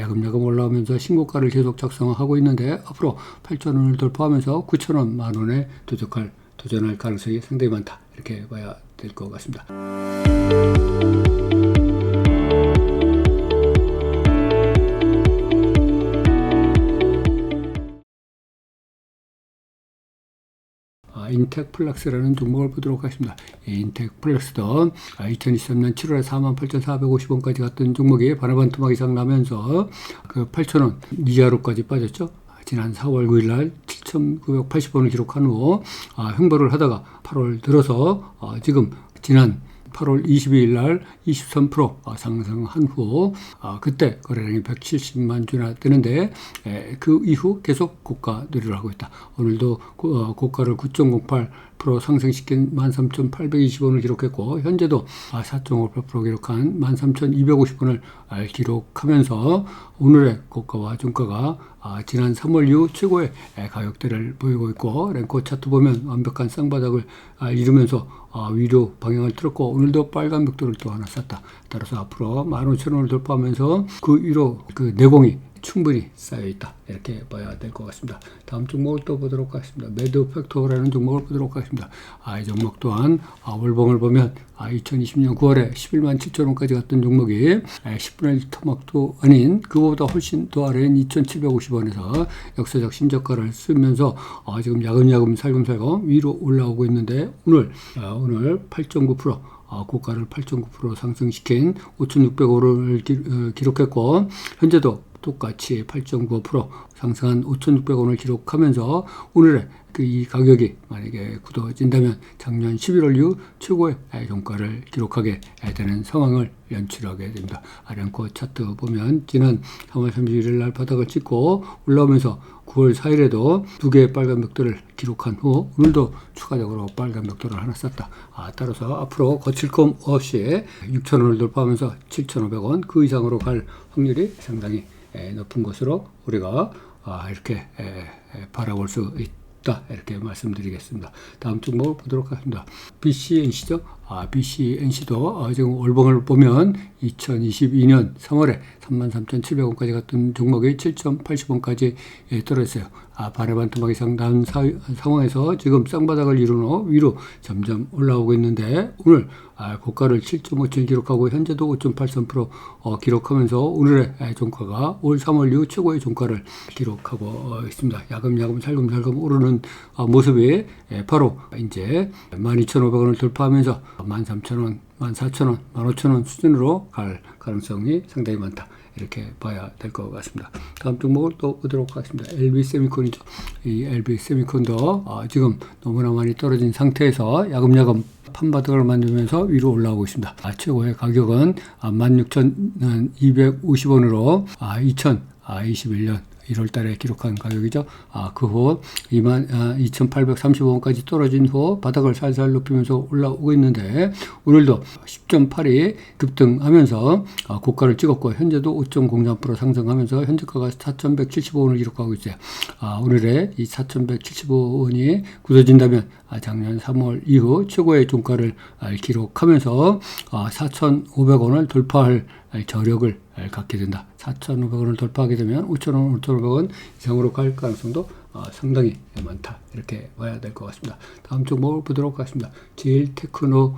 야금야금 올라오면서 신고가를 계속 작성하고 있는데 앞으로 8,000원을 돌파하면서 9,000원, 만원에 도적할, 도전할 가능성이 상당히 많다. 이렇게 봐야 될 것 같습니다. 인텍 플렉스라는 종목을 보도록 하겠습니다. 이 인텍 플렉스도 아, 2023년 7월에 48,450원까지 갔던 종목이 바나반 토막 이상 나면서 그 8,000원 이하로까지 빠졌죠. 아, 지난 4월 9일 날 7,980원을 기록한 후 아, 횡보를 하다가 8월 들어서 아, 지금 지난 8월 22일 날 23% 상승한 후 아, 그때 거래량이 170만 주나 되는데 에, 그 이후 계속 고가 누리를 하고 있다. 오늘도 고, 어, 고가를 9.08% 상승시킨 13,820원을 기록했고 현재도 아, 4.58% 기록한 13,250원을 아, 기록하면서 오늘의 고가와 종가가 아, 지난 3월 이후 최고의 에, 가격대를 보이고 있고 랭코 차트 보면 완벽한 쌍바닥을 아, 이루면서 아, 위로 방향을 틀었고 오늘도 빨간 벽돌을 또 하나 쐈다. 따라서 앞으로 15,000원을 돌파하면서 그 위로 그 내공이 충분히 쌓여 있다. 이렇게 봐야 될 것 같습니다. 다음 종목을 또 보도록 하겠습니다. 매드 팩토라는 종목을 보도록 하겠습니다. 아, 이 종목 또한 아, 월봉을 보면 아, 2020년 9월에 11만 7천 원까지 갔던 종목이 아, 10분의 1 토막도 아닌 그보다 훨씬 더 아래인 2,750원에서 역사적 신저가를 쓰면서 아, 지금 야금야금 살금살금 위로 올라오고 있는데 오늘 아, 오늘 8.9% 아, 고가를 8.9% 상승시킨 5,600원을 기, 록했고 현재도 똑같이 8.9% 상승한 5,600원을 기록하면서 오늘의 그 이 가격이 만약에 굳어진다면 작년 11월 이후 최고의 종가를 기록하게 되는 상황을 연출하게 됩니다. 아량코 차트 보면 지난 3월 31일 날 바닥을 찍고 올라오면서 9월 4일에도 두 개의 빨간 벽돌을 기록한 후 오늘도 추가적으로 빨간 벽돌을 하나 쌌다. 아, 따라서 앞으로 거칠 것 없이 6,000원을 돌파하면서 7,500원 그 이상으로 갈 확률이 상당히 높은 것으로 우리가 아, 이렇게 바라볼 수 있다. 이렇게 말씀드리겠습니다. 다음 종목을 보도록 하겠습니다. BCNC죠. 아, BCNC도 어, 지금 월봉을 보면 2022년 3월에 33,700원까지 갔던 종목이 7.80원까지 떨어졌어요. 아, 바레반 토막 이상 난 상황에서 지금 쌍바닥을 이룬 후 위로 점점 올라오고 있는데 오늘 아, 고가를 7.57 기록하고 현재도 5.83% 어, 기록하면서 오늘의 종가가 올 3월 이후 최고의 종가를 기록하고 어, 있습니다. 야금야금 살금살금 오르는 어, 모습이 예, 바로 이제 12,500원을 돌파하면서 13,000원, 14,000원, 15,000원 수준으로 갈 가능성이 상당히 많다. 이렇게 봐야 될 것 같습니다. 다음 종목을 또 보도록 하겠습니다. LB 세미콘이죠. 이 LB 세미콘도 어, 지금 너무나 많이 떨어진 상태에서 야금야금 판바닥을 만들면서 위로 올라오고 있습니다. 아, 최고의 가격은 16,250원으로 아, 2021년 1월 달에 기록한 가격이죠. 아, 그 후 2만, 아, 2,835원까지 떨어진 후 바닥을 살살 높이면서 올라오고 있는데 오늘도 10.8이 급등하면서 아, 고가를 찍었고 현재도 5.03% 상승하면서 현재가가 4,175원을 기록하고 있어요. 아, 오늘의 이 4,175원이 굳어진다면 아, 작년 3월 이후 최고의 종가를 아, 기록하면서 아, 4,500원을 돌파할 저력을 갖게 된다. 4,500원을 돌파하게 되면 5,000원, 5,500원 이상으로 갈 가능성도 상당히 많다. 이렇게 봐야 될 것 같습니다. 다음 종목을 보도록 하겠습니다. 제일 테크노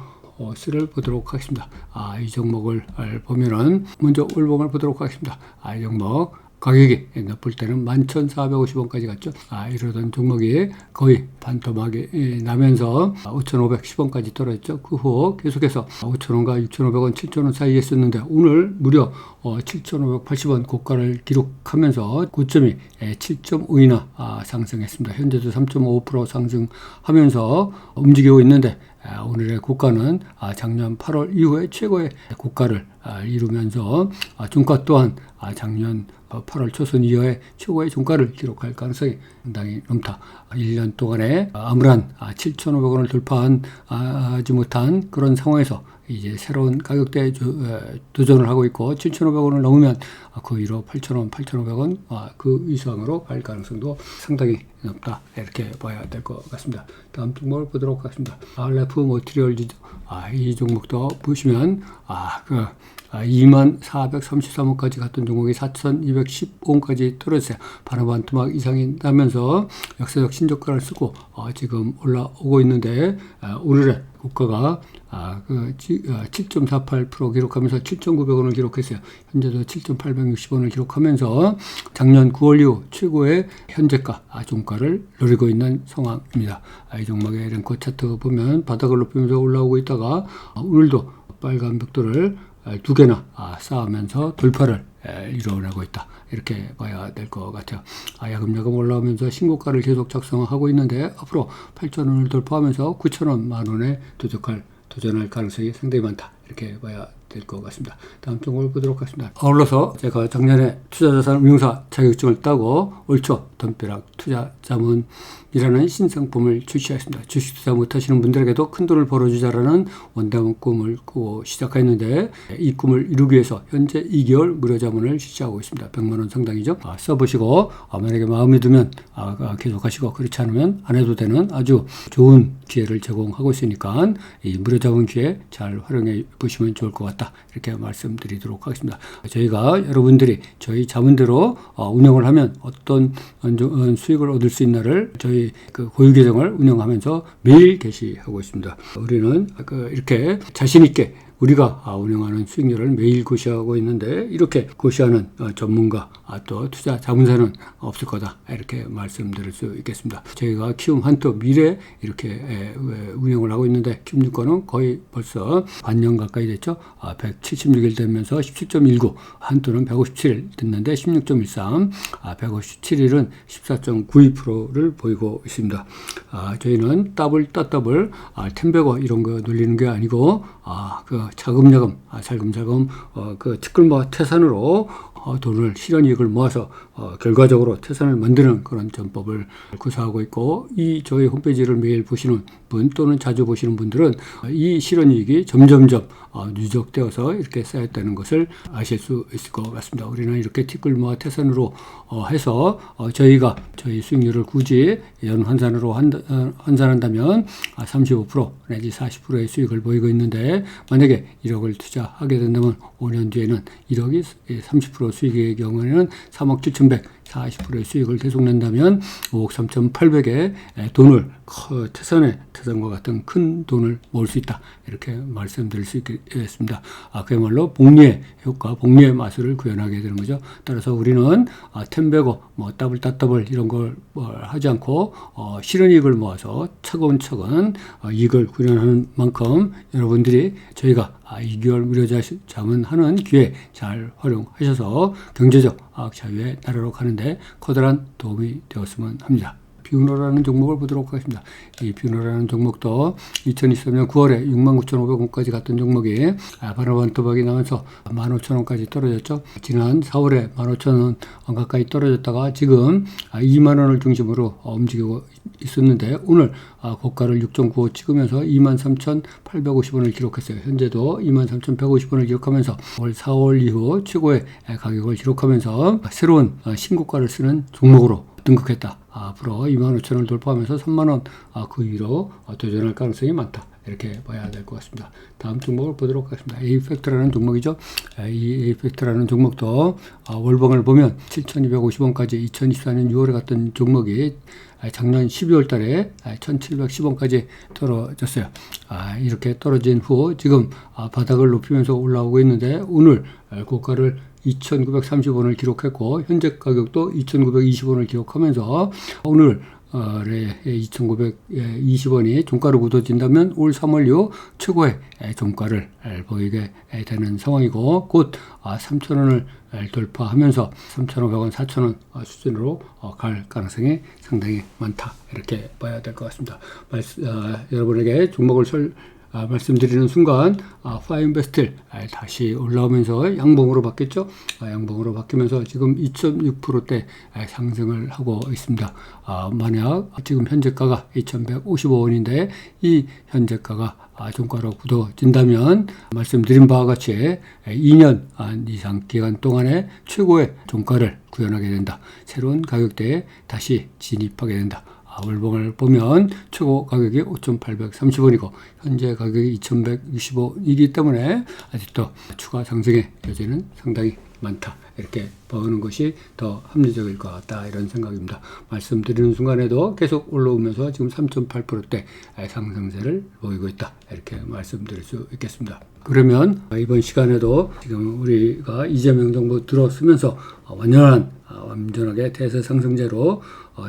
스를 보도록 하겠습니다. 아, 이 종목을 보면은 먼저 올봉을 보도록 하겠습니다. 아, 이 종목 가격이 나쁠 때는 11,450원까지 갔죠. 아, 이러던 종목이 거의 반토막이 나면서 5,510원까지 떨어졌죠. 그 후 계속해서 5,000원과 6,500원, 7,000원 사이에 있었는데 오늘 무려 7,580원 고가를 기록하면서 고점이 7.5이나 아, 상승했습니다. 현재도 3.5% 상승하면서 움직이고 있는데 아, 오늘의 고가는 아, 작년 8월 이후에 최고의 고가를 아, 이루면서 종가 또한 작년 8월 초순 이후에 최고의 종가를 기록할 가능성이 상당히 높다. 1년 동안에 아무런 7,500원을 돌파하지 못한 그런 상황에서 이제 새로운 가격대에 도전을 하고 있고 7,500원을 넘으면 아, 그 위로 8,000원, 8,500원 아, 그 이상으로 갈 가능성도 상당히 높다 이렇게 봐야 될 것 같습니다. 다음 종목을 보도록 하겠습니다. 알레프 모트리얼즈죠. 아, 이 종목도 보시면 아, 그 아, 2만 433원까지 갔던 종목이 4,210원까지 떨어졌어요. 바나반토막 이상이 나면서 역사적 신저가를 쓰고 어, 지금 올라오고 있는데 아, 오늘의 아, 그, 지- 아, 7.48% 기록하면서 7,900원을 기록했어요. 현재도 7,860원을 기록하면서 작년 9월 이후 최고의 현재가, 아, 종가를 노리고 있는 상황입니다. 아, 이 종목의 랭커 차트 보면 바닥을 높이면서 올라오고 있다가 아, 오늘도 빨간 벽돌을 아, 두 개나 아, 쌓으면서 돌파를 에, 이뤄내고 있다. 이렇게 봐야 될 것 같아요. 아, 야금야금 올라오면서 신고가를 계속 작성하고 있는데 앞으로 8,000원을 돌파하면서 9,000원, 만원에 도적할, 도전할 가능성이 상당히 많다. 이렇게 봐야 될 것 같습니다. 다음 종목을 보도록 하겠습니다. 아울러서 제가 작년에 투자자산 운용사 자격증을 따고 올초 덤벼락 투자자문이라는 신상품을 출시했습니다. 주식 투자 못하시는 분들에게도 큰 돈을 벌어주자라는 원다운 꿈을 꾸고 시작했는데 이 꿈을 이루기 위해서 현재 2개월 무료 자문을 실시하고 있습니다. 100만 원 상당이죠. 아, 써보시고 아, 만약에 마음에 들면 아, 아, 계속하시고 그렇지 않으면 안 해도 되는 아주 좋은 기회를 제공하고 있으니까 이 무료 자문 기회 잘 활용해 보시면 좋을 것 같다. 이렇게 말씀드리도록 하겠습니다. 저희가 여러분들이 저희 자문대로 어, 운영을 하면 어떤 어, 수익을 얻을 수 있나를 저희 그 고유 계정을 운영하면서 매일 게시하고 있습니다. 우리는 그 이렇게 자신 있게 우리가 아, 운영하는 수익률을 매일 고시하고 있는데 이렇게 고시하는 어, 전문가 아, 또 투자 자문사는 없을 거다 이렇게 말씀드릴 수 있겠습니다. 저희가 키움 한토 미래 이렇게 운영을 하고 있는데 키움 유가는 거의 벌써 반년 가까이 됐죠. 아, 176일 되면서 17.19 한토는 157일 됐는데 16.13 아, 157일은 14.92%를 보이고 있습니다. 아, 저희는 더블 따더블 아, 템베거 이런 거 놀리는 게 아니고 아, 그 차금야금 아, 살금살금 어, 그 특근과 태산으로 어, 돈을 실현 이익을 모아서 어, 결과적으로 태산을 만드는 그런 전법을 구사하고 있고 이 저희 홈페이지를 매일 보시는 분 또는 자주 보시는 분들은 이 실현 이익이 점점점 어, 누적되어서 이렇게 쌓였다는 것을 아실 수 있을 것 같습니다. 우리는 이렇게 티끌모아 태산으로 어, 해서 어, 저희가 저희 수익률을 굳이 연 환산으로 한다, 어, 환산한다면 아, 35% 내지 40%의 수익을 보이고 있는데 만약에 1억을 투자하게 된다면 5년 뒤에는 1억이 30% 수익의 경우에는 3억 7,100 40%의 수익을 계속 낸다면 5억 3,800의 돈을 커- 태산에 태산과 같은 큰 돈을 모을 수 있다 이렇게 말씀드릴 수 있 겠습니다. 아, 그야말로 복리의 효과, 복리의 마술을 구현하게 되는 거죠. 따라서 우리는 아, 템베고, 뭐 더블 따더블 이런 걸뭐 하지 않고 어, 실현 이익을 모아서 차근차근 어, 이익을 구현하는 만큼 여러분들이 저희가 아, 2개월 무료 자- 자문하는 기회 잘 활용하셔서 경제적 아, 자유의 나라로 가는데 커다란 도움이 되었으면 합니다. 뷰노라는 종목을 보도록 하겠습니다. 이 뷰노라는 종목도 2023년 9월에 69,500원까지 갔던 종목이 아, 바나반 도박이 나면서 15,000원까지 떨어졌죠. 지난 4월에 15,000원 가까이 떨어졌다가 지금 아, 2만 원을 중심으로 어, 움직이고 있었는데 오늘 아, 고가를 6.95 찍으면서 23,850원을 기록했어요. 현재도 23,150원을 기록하면서 올 4월 이후 최고의 가격을 기록하면서 새로운 어, 신고가를 쓰는 종목으로 등극했다. 앞으로 2만 5천 원을 돌파하면서 3만 원그 위로 어, 도전할 가능성이 많다. 이렇게 봐야 될 것 같습니다. 다음 종목을 보도록 하겠습니다. 에이펙트라는 종목이죠. 아, 이 에이펙트라는 종목도 아, 월봉을 보면 7,250원까지 2024년 6월에 갔던 종목이 아, 작년 12월 달에 1,710원까지 떨어졌어요. 아, 이렇게 떨어진 후 지금 아, 바닥을 높이면서 올라오고 있는데 오늘 아, 고가를 2,930원을 기록했고 현재 가격도 2,920원을 기록하면서 오늘 에 2,920원이 종가로 굳어진다면 올 3월 이후 최고의 종가를 보이게 되는 상황이고 곧 3,000원을 돌파하면서 3,500원, 4,000원 수준으로 갈 가능성이 상당히 많다. 이렇게 봐야 될 것 같습니다. 말씀, 어, 여러분에게 종목을 설, 아, 말씀드리는 순간 아, 파인베스트 아, 다시 올라오면서 양봉으로 바뀌었죠. 아, 양봉으로 바뀌면서 지금 2.6%대 아, 상승을 하고 있습니다. 아, 만약 지금 현재가가 2,155원인데 이 현재가가 아, 종가로 굳어진다면 말씀드린 바와 같이 2년 이상 기간 동안에 최고의 종가를 구현하게 된다. 새로운 가격대에 다시 진입하게 된다. 아, 월봉을 보면 최고 가격이 5,830원이고 현재 가격이 2,165이기 때문에 아직도 추가 상승의 여지는 상당히 많다. 이렇게 보는 것이 더 합리적일 것 같다. 이런 생각입니다. 말씀드리는 순간에도 계속 올라오면서 지금 3.8%대 상승세를 보이고 있다. 이렇게 말씀드릴 수 있겠습니다. 그러면 이번 시간에도 지금 우리가 이재명 정부 들어서면서 완연한 완전하게 대세 상승제로 어,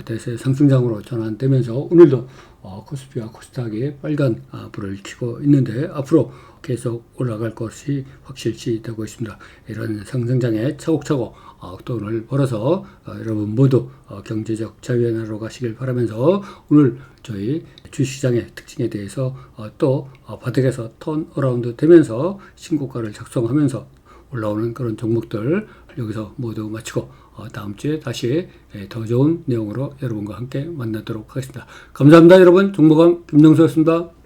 대세 상승장으로 전환되면서 오늘도 어, 코스피와 코스닥이 빨간 아, 불을 켜고 있는데 앞으로 계속 올라갈 것이 확실시 되고 있습니다. 이런 상승장에 차곡차곡 어, 돈을 벌어서 어, 여러분 모두 어, 경제적 자유의 나라로 가시길 바라면서 오늘 저희 주시장의 특징에 대해서 어, 또 어, 바닥에서 턴 어라운드 되면서 신고가를 작성하면서 올라오는 그런 종목들 여기서 모두 마치고 어, 다음 주에 다시 예, 더 좋은 내용으로 여러분과 함께 만나도록 하겠습니다. 감사합니다, 여러분. 종목왕 김명수였습니다.